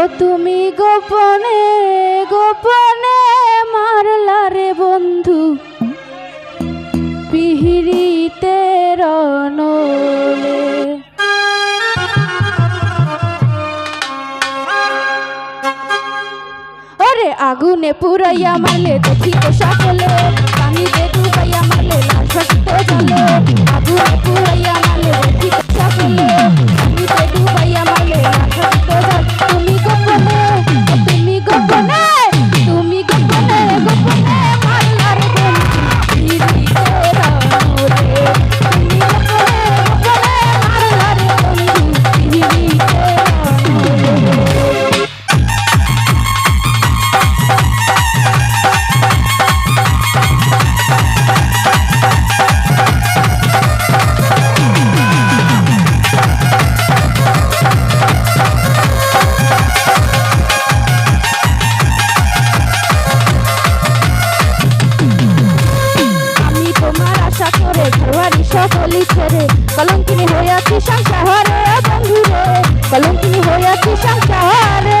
ও তুমি গোপনে গোপনে মারলা রে বন্ধু। পিহিরিতে রন ওরে আগুনে পুরাইয়া মারলে, দেখি তো সকলে পানিতে ডুবাইয়া মারলে লাল শক্ত জলে আগুনে পুরাইয়া মারলে, দেখি তো সকলে চলিছে রে। কলঙ্কিনি হয়ে আছি সংসারে বন্ধু রে। কলঙ্কিনি হয়ে আছি সংসারে।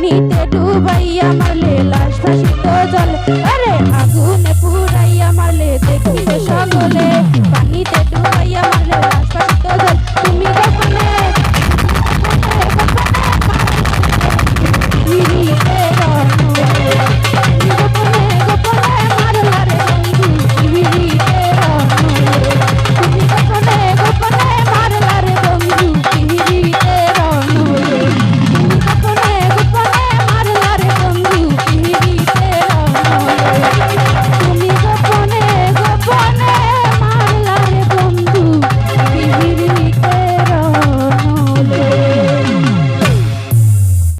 পানিতে ডুবাইয়া মারলে লাশ ভাসিত জলে। আরে আগুনে পুরাইয়া মারলে দেখিব সকলে।